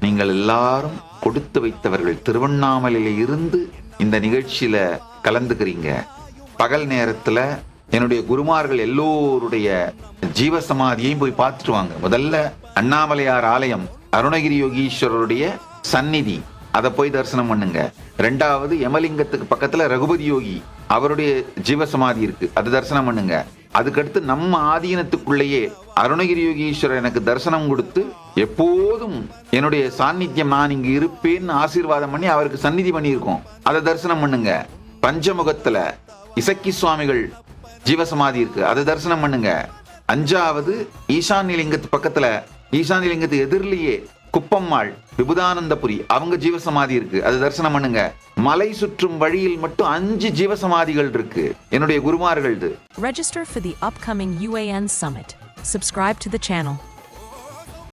நீங்கள் எல்லாரும் கொடுத்து வைத்தவர்கள் திருவண்ணாமலையில இருந்து இந்த நிகழ்ச்சியில கலந்துக்கிறீங்க. பகல் நேரத்துல என்னுடைய குருமார்கள் எல்லோருடைய ஜீவசமாதியையும் போய் பார்த்துட்டு வாங்க. முதல்ல அண்ணாமலையார் ஆலயம் அருணகிரி யோகீஸ்வரருடைய சந்நிதி. அதை போய் தரிசனம் பண்ணுங்க. ரெண்டாவது யமலிங்கத்துக்கு பக்கத்துல ரகுபதி யோகி அவருடைய ஜீவசமாதி இருக்கு. அது தரிசனம் பண்ணுங்க. அதுக்கடுத்து நம்ம ஆதீனத்துக்குள்ளேயே அருணகிரி யோகீஸ்வரர் எனக்கு தரிசனம் கொடுத்து எப்போதும் என்னுடைய சாநித்தியம் நான் இங்கு இருப்பேன்னு ஆசீர்வாதம் பண்ணி அவருக்கு சந்நிதி பண்ணியிருக்கோம். அதை தரிசனம் பண்ணுங்க. பஞ்சமுகத்துல இசக்கி சுவாமிகள் ஜீவசமாதி இருக்கு. அதை தரிசனம் பண்ணுங்க. அஞ்சாவது ஈசான்ய லிங்கத்து பக்கத்துல ஈசான்ய லிங்கத்து எதிரிலேயே குப்பம்மாள் விபுதானந்தபுரி அவங்க ஜீவசமாதி இருக்கு. அது தரிசனம் பண்ணுங்க. மலை சுற்றும் வழியில் மட்டும் அஞ்சு ஜீவசமாதிகள் இருக்கு. என்னுடைய குருமார்கள் Register for the upcoming UAN Summit. Subscribe to the channel.